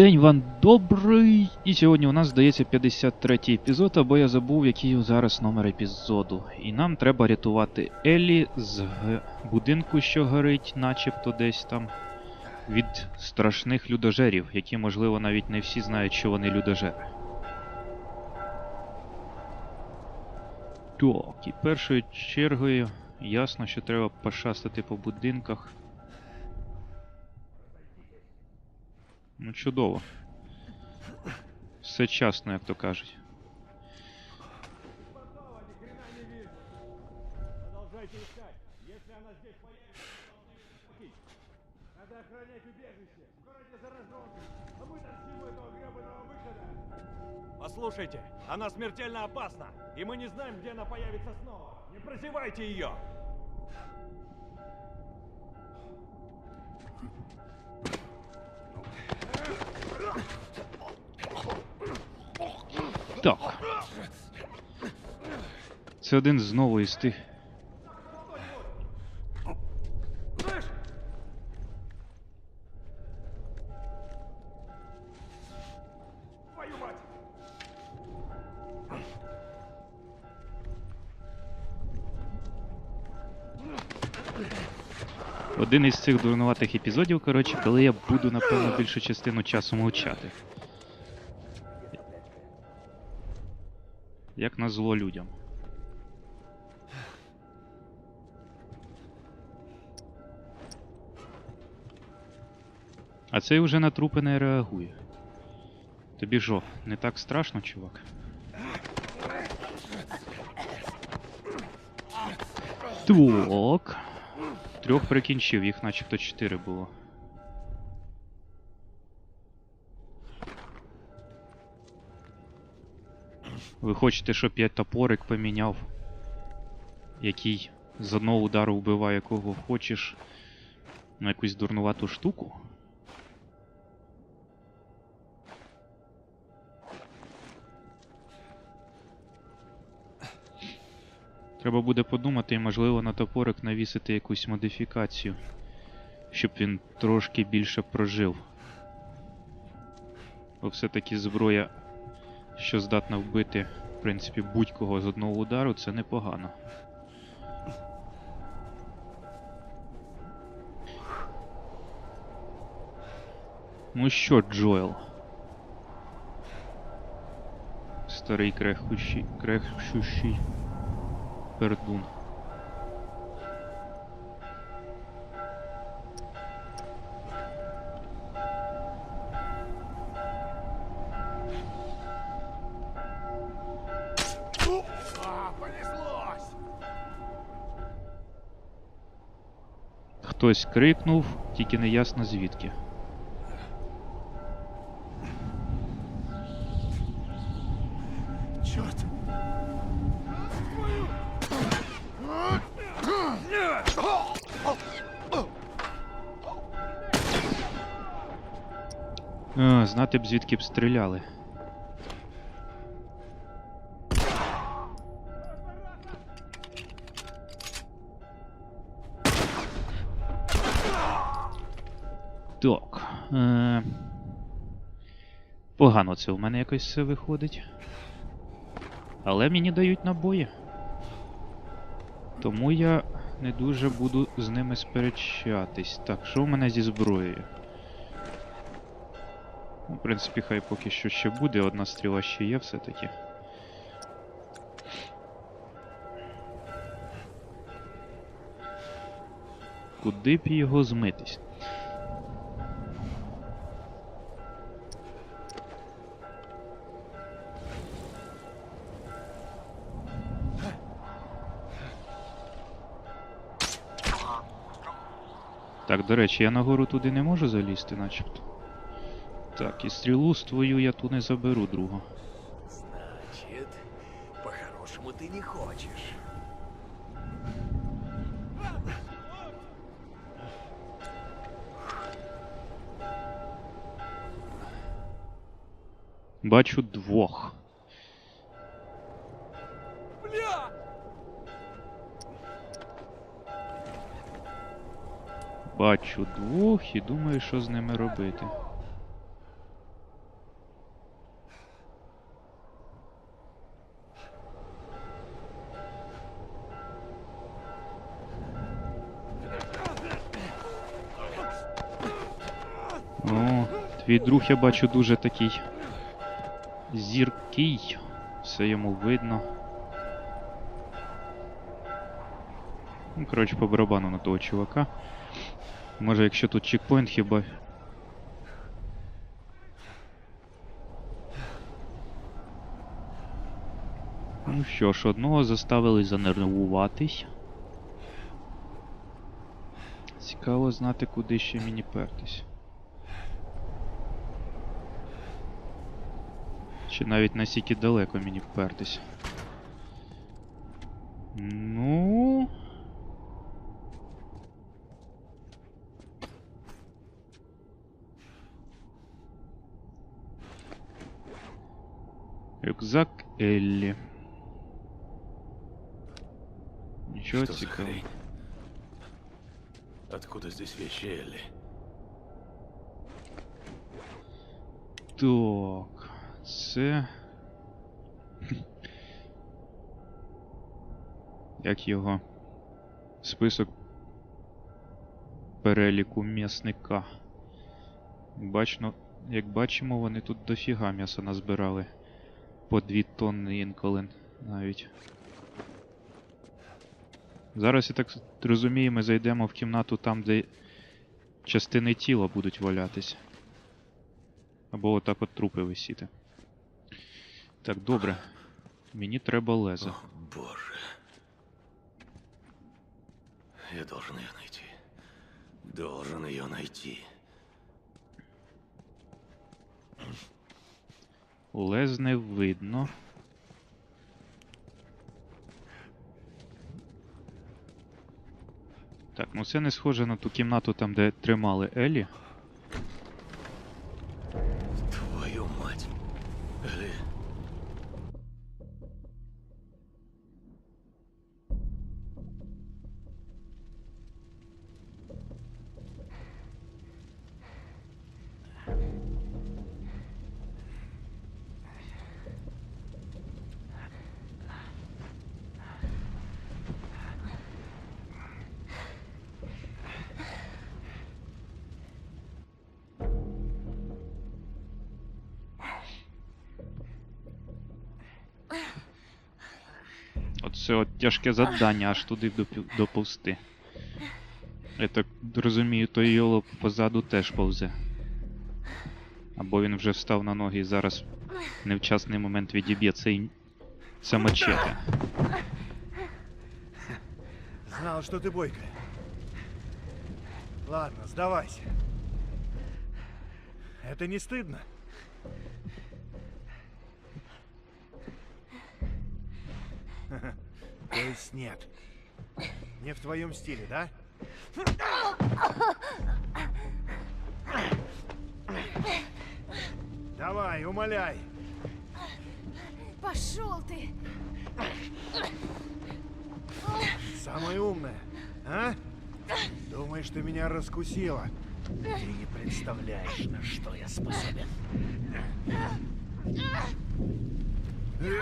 День вам добрий! І сьогодні у нас здається 53-й епізод, або я забув, який зараз номер епізоду. І нам треба рятувати Елі з будинку, що горить, начебто десь там, від страшних людожерів, які, можливо, навіть не всі знають, що вони людожери. Так, і першою чергою ясно, що треба пошастати по будинках. Ну, чудово. Все часно, кто кажет. Послушайте, она смертельно опасна, и мы не знаем, где она появится снова. Не прозевайте ее! Так. Це один знову із тих. Один із цих дурнуватих епізодів, коротше, коли я буду, напевно, більшу частину часу мовчати. Як на зло людям. А цей уже на трупи не реагує. Тобі жо, не так страшно, чувак? Так. Трьох прикінчив, їх начебто чотири було. Ви хочете, щоб я топорик поміняв, який з одного удару вбиває кого хочеш на якусь дурнувату штуку? Треба буде подумати і, можливо, на топорик навісити якусь модифікацію, щоб він трошки більше прожив. Бо все-таки зброя, що здатна вбити, в принципі, будь-кого з одного удару, це непогано. Ну що, Джоел? Старий крехущий, крехщущий пердун. Хтось крикнув, тільки не ясно звідки. Черт! А, знати б звідки б стріляли. Так. Е... Погано це у мене якось все виходить. Але мені дають набої. Тому я не дуже буду з ними сперечатись. Так, що в мене зі зброєю? Ну, в принципі, хай поки що ще буде, одна стріла ще є все-таки. Куди б його змитись? Так, до речі, я нагору туди не можу залізти, начебто. Так, і стрілу з твою я ту не заберу, другу. Значит, по-хорошему ты не хочешь. Бачу двох. бачу двох і думаю, що з ними робити. О, твій друг я бачу дуже такий зіркий, все йому видно. Ну, коротше, по барабану на того чувака. Може, якщо тут чекпоінт, хіба. Ну що ж, одного заставили занервуватись. Цікаво знати, куди ще мені пертись. Чи навіть настільки далеко мені впертись. Ну. Рюкзак за цікавого. хрень? Откуда здесь вещи Элли? Так, це. Як його? Список переліку м'ясника. Бачно, як бачимо, вони тут дофіга м'яса назбирали. По дві тонни інколи навіть. Зараз, я так розумію, ми зайдемо в кімнату там, де частини тіла будуть валятись. Або отак от трупи висіти. Так, добре. Мені треба лезо. О, боже. Я должен ее найти. Должен ее найти. Лез не видно. Так, ну це не схоже на ту кімнату там, де тримали Елі. Оце от тяжке завдання аж туди допі- доповзти. Я так розумію, той йолоп позаду теж повзе. Або він вже встав на ноги і зараз в невчасний момент відіб'є цей. Це мачете. Знал, что ты бойкая. Ладно, сдавайся. Это не стыдно? То есть нет. Не в твоем стиле, да? Давай, умоляй. Пошел ты! Самая умная, а? Думаешь, ты меня раскусила? Ты не представляешь, на что я способен. Элли!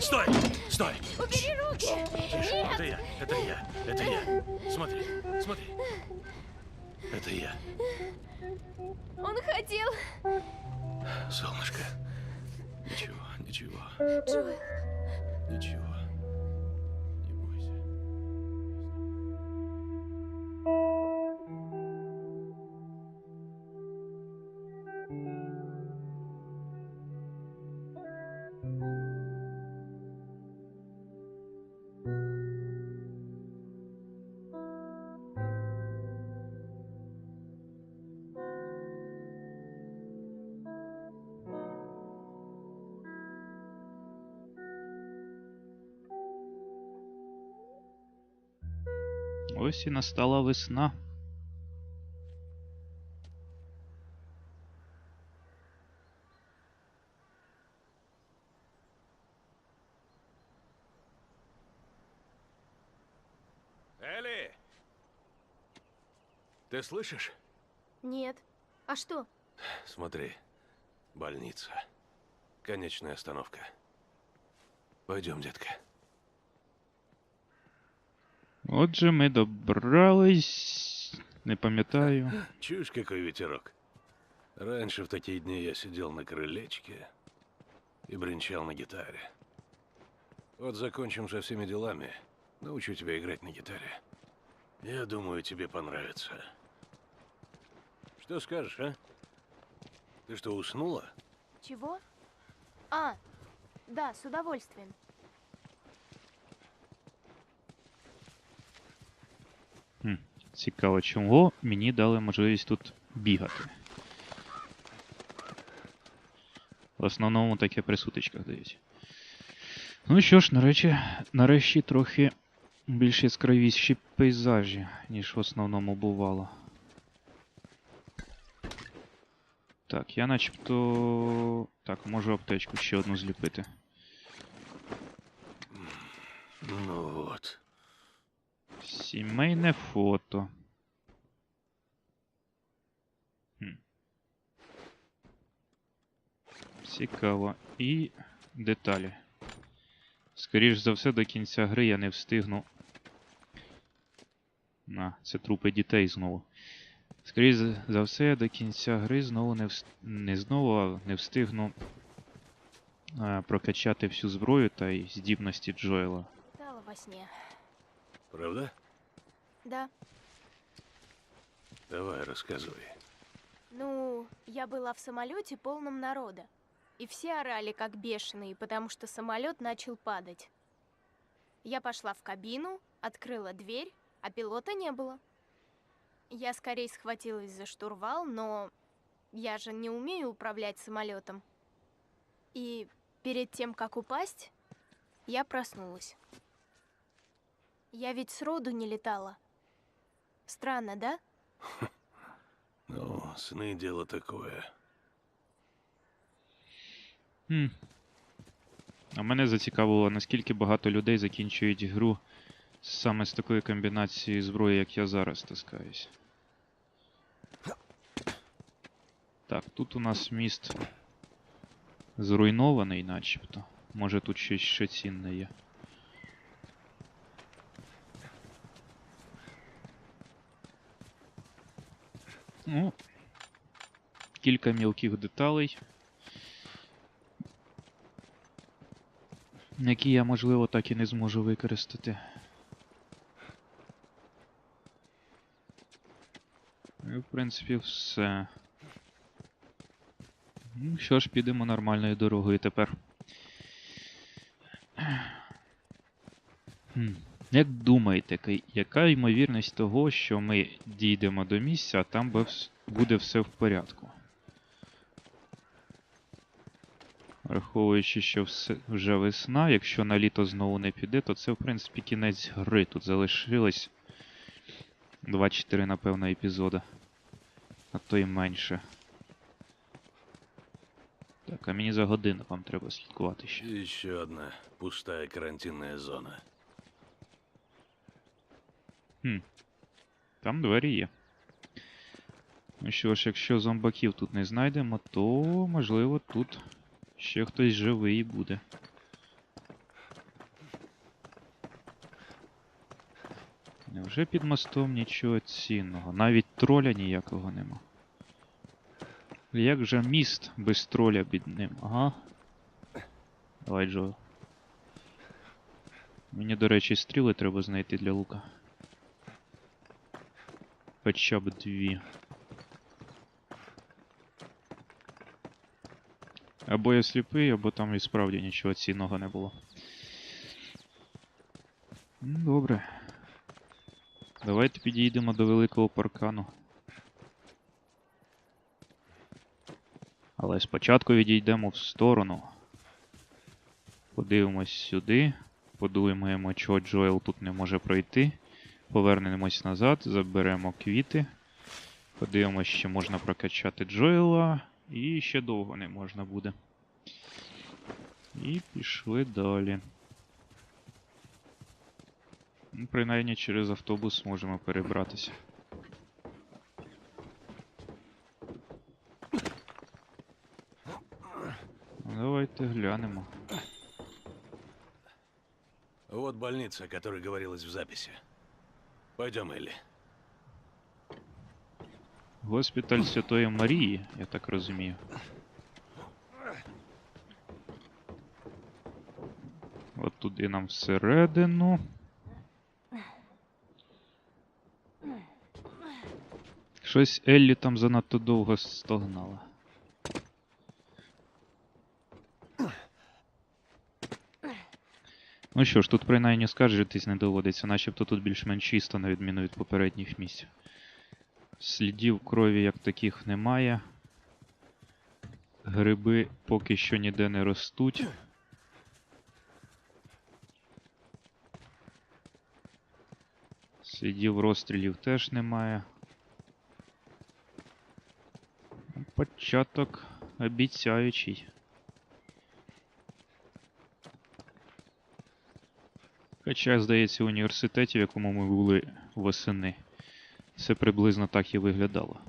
Стой! Стой! Убери руки! Тише, это я, это я, это я. Смотри, смотри. Это я, Он хотел... солнышко. Ничего, ничего, Джоэл, ничего. І настала весна. Элли! Ты слышишь? нет. А что? Смотри. Больница. Конечная остановка. Пойдем, детка. Отже, ми добрались. Не пам'ятаю. Чуешь, какой ветерок? Раньше в такие дни я сидел на крылечке и бренчал на гитаре. Вот закончим со всеми делами. Научу тебя играть на гитаре. Я думаю, тебе понравится. Что скажешь, а? Ты что, уснула? Чего? А, да, с удовольствием. Хм, цікаво, чого мені дали можливість тут бігати. В основному таке при сутичках дають. Ну що ж, нарешті, нарешті трохи більш яскравіші пейзажі, ніж в основному бувало. Так, я начебто. Так, можу аптечку ще одну зліпити. Ну. Сімейне фото. Хм. Цікаво. І деталі. Скоріш за все, до кінця гри я не встигну. На, це трупи дітей знову. Скоріш за- все, я до кінця гри знову не вс... не знову, а не встигну а, прокачати всю зброю та й здібності Джоела. Правда? Да. Давай, рассказывай. Ну, я была в самолете полном народа. И все орали как бешеные, потому что самолет начал падать. Я пошла в кабину, открыла дверь, а пилота не было. Я скорее схватилась за штурвал, но я же не умею управлять самолетом. И перед тем, как упасть, я проснулась. Я ведь сроду не летала. Странно, да? Ну, сны дело такое. Хм. А мене зацікавило, наскільки багато людей закінчують гру саме з такою комбінацією зброї, як я зараз таскаюсь. Так, тут у нас міст зруйнований, начебто. Може тут щось ще цінне є. Ну, кілька мілких деталей. які я, можливо, так і не зможу використати. І, в принципі, все. Ну, що ж, підемо нормальною дорогою тепер. Хм. Як думаєте, яка ймовірність того, що ми дійдемо до місця, а там буде все в порядку? Враховуючи, що все вже весна, якщо на літо знову не піде, то це в принципі кінець гри. Тут залишилось 2-4, напевно, епізода. А то й менше. Так, а мені за годину вам треба слідкувати ще. И еще одна пустая карантинная зона. Хм. Там двері є. Ну що ж, якщо зомбаків тут не знайдемо, то можливо тут ще хтось живий буде. Невже під мостом нічого цінного? Навіть троля ніякого нема. Як же міст без троля під ним? Ага. Давай, Джо. Мені, до речі, стріли треба знайти для лука. Хоча б дві. Або я сліпий, або там і справді нічого цінного не було. Ну, Добре. Давайте підійдемо до великого паркану. Але спочатку відійдемо в сторону. Подивимось сюди. Подумаємо, чого Джоел тут не може пройти. Повернемось назад, заберемо квіти. Подивимось, чи можна прокачати Джоела. І ще довго не можна буде. І пішли далі. Ну, принаймні через автобус можемо перебратися. Давайте глянемо. Вот больница, о которой говорилось в записи. Пойдем, Элли. Госпіталь Святої Марії, я так розумію. От туди нам всередину. Щось Еллі там занадто довго стогнала. Ну що ж, тут принаймні скаржитись не доводиться, начебто тут більш-менш чисто, на відміну від попередніх місць. Слідів крові як таких немає. Гриби поки що ніде не ростуть. Слідів розстрілів теж немає. Початок обіцяючий. Хоча, здається, в університеті, в якому ми були восени, все приблизно так і виглядало.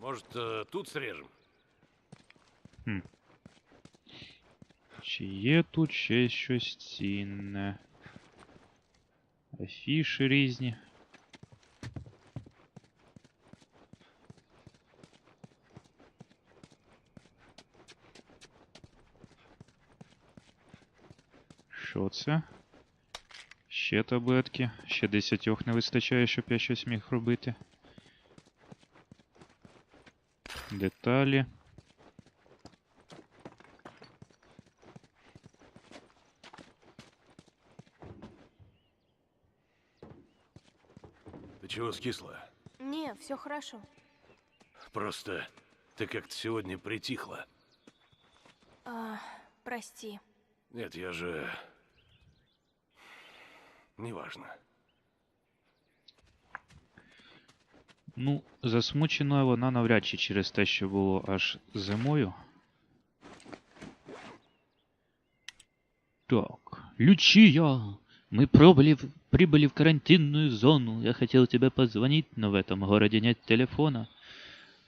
Может, э, тут срежем? Чи є тут ще щось цінне? Афіші різні. Що це? Ще таблетки. Ще десятьох не вистачає, щоб я щось міг робити. Деталі. Ты чего скисла? Не, все хорошо. Просто ты как-то сегодня притихла. А, прости. Нет, я же... Неважно. Ну, засмучена вона навряд чи через те, що було аж зимою. Так, Лючия, мы пробыли, прибыли в карантинную зону. Я хотел тебе позвонить, но в этом городе нет телефона.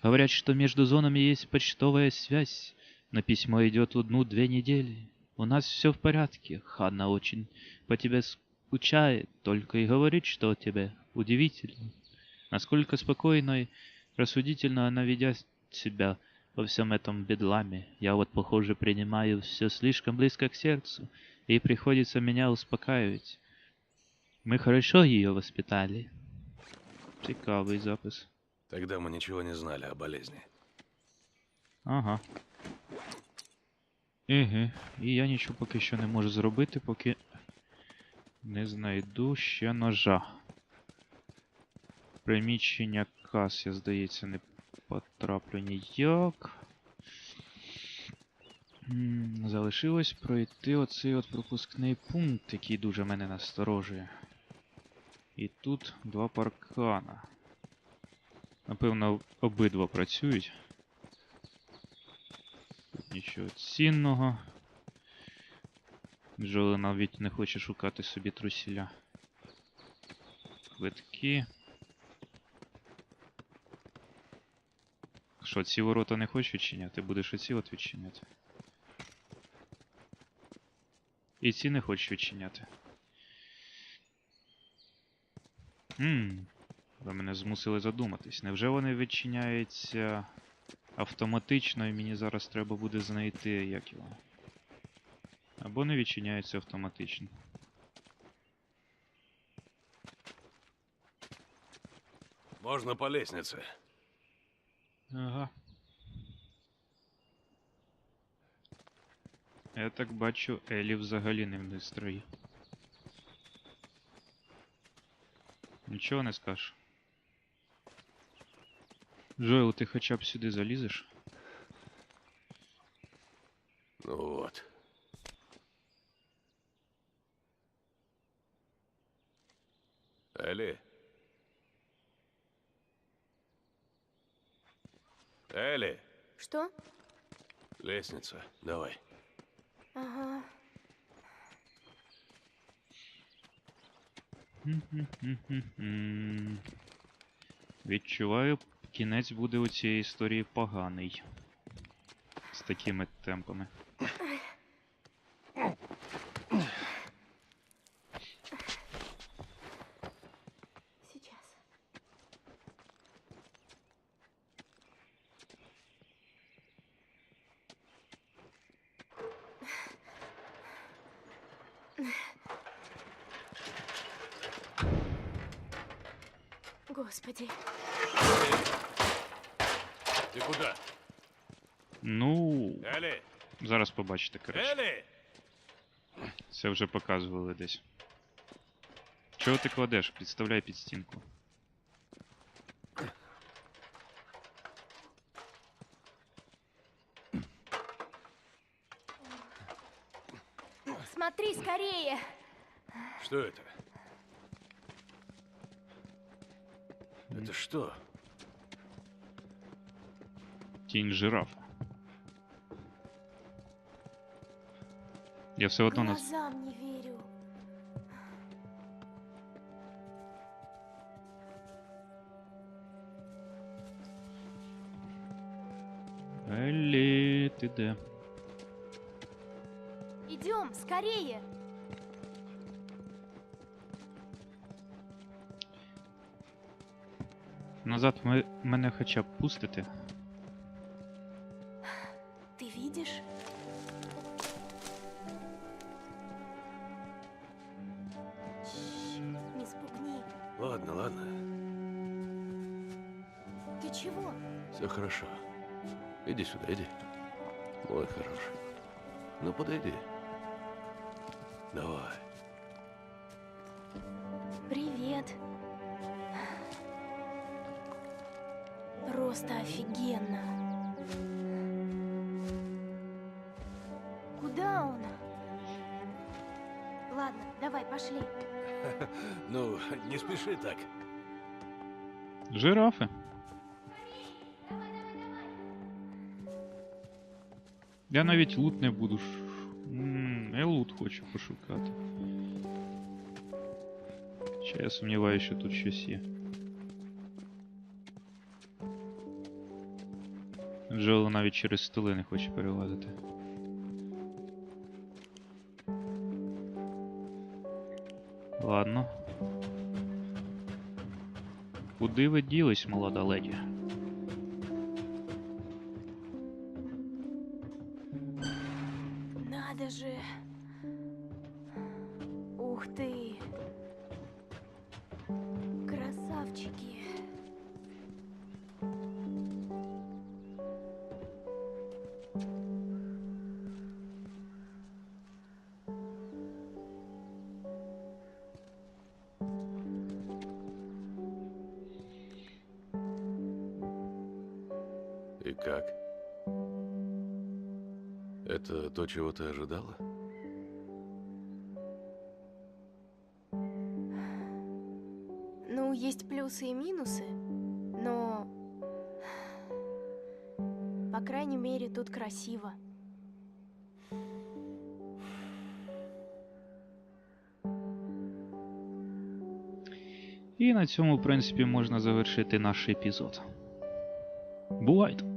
Говорят, что между зонами есть почтовая связь. На письмо идет одну-две недели. У нас все в порядке. Ханна очень по тебе скучает, только и говорит, что о тебе удивительно. Насколько спокойно и рассудительно она ведет себя во всем этом бедламе. Я вот, похоже, принимаю все слишком близко к сердцу, и приходится меня успокаивать. Мы хорошо ее воспитали. Цікавий запис. Тогда мы ничего не знали о болезни. Ага. Еге. І я нічого поки що не можу зробити, поки Не знайду ще ножа. Приміщення кас, я здається, не потраплю ніяк. Залишилось пройти оцей от пропускний пункт, який дуже мене насторожує. І тут два паркана. Напевно, обидва працюють. Тут нічого цінного. Джоли навіть не хоче шукати собі трусіля. Квитки. Що, ці ворота не хочеш відчиняти? Будеш оці от відчиняти. І ці не хочеш відчиняти. Ммм. Ви мене змусили задуматись. Невже вони відчиняються автоматично, і мені зараз треба буде знайти як його. Або не відчиняються автоматично. Можно по лестнице. Ага. Я так бачу, Елі взагалі не в настрої. Нічого не скажеш. Джоел, ти хоча б сюди залізеш? Ну вот. Элли? Элли, Что? лестница, давай. Ага. Відчуваю, кінець буде у цієї історії поганий. З такими темпами. Господи. Ты куда? Ну, Элли! зараз побачите, коротше. Элли! Це вже показували десь. Чого ти кладеш? Підставляй під стінку. Смотри скорее. Что это? Это что? Тінь жирафа. Я все одно на... Глазам не верю. Еллі, ти де? Идем, скорее. Назад ми... мене хоча б пустите. Ты видишь? Не спугни. Ладно, ладно. Ты чего? Все хорошо. Иди сюда, иди. Мой хороший. Ну, подойди. Давай. Жирафи. Я навіть лут не буду. ш- М, Я лут хочу пошукати. Ще я сумніваюся, що тут щось є. Джоел навіть через столи не хоче перелазити. Ладно. Куди ви ділись, молода леді? как? Это то, чего ты ожидала? Ну, есть плюсы и минусы, но... По крайней мере, тут красиво. І на цьому, в принципі, можна завершити наш епізод. Бувайте!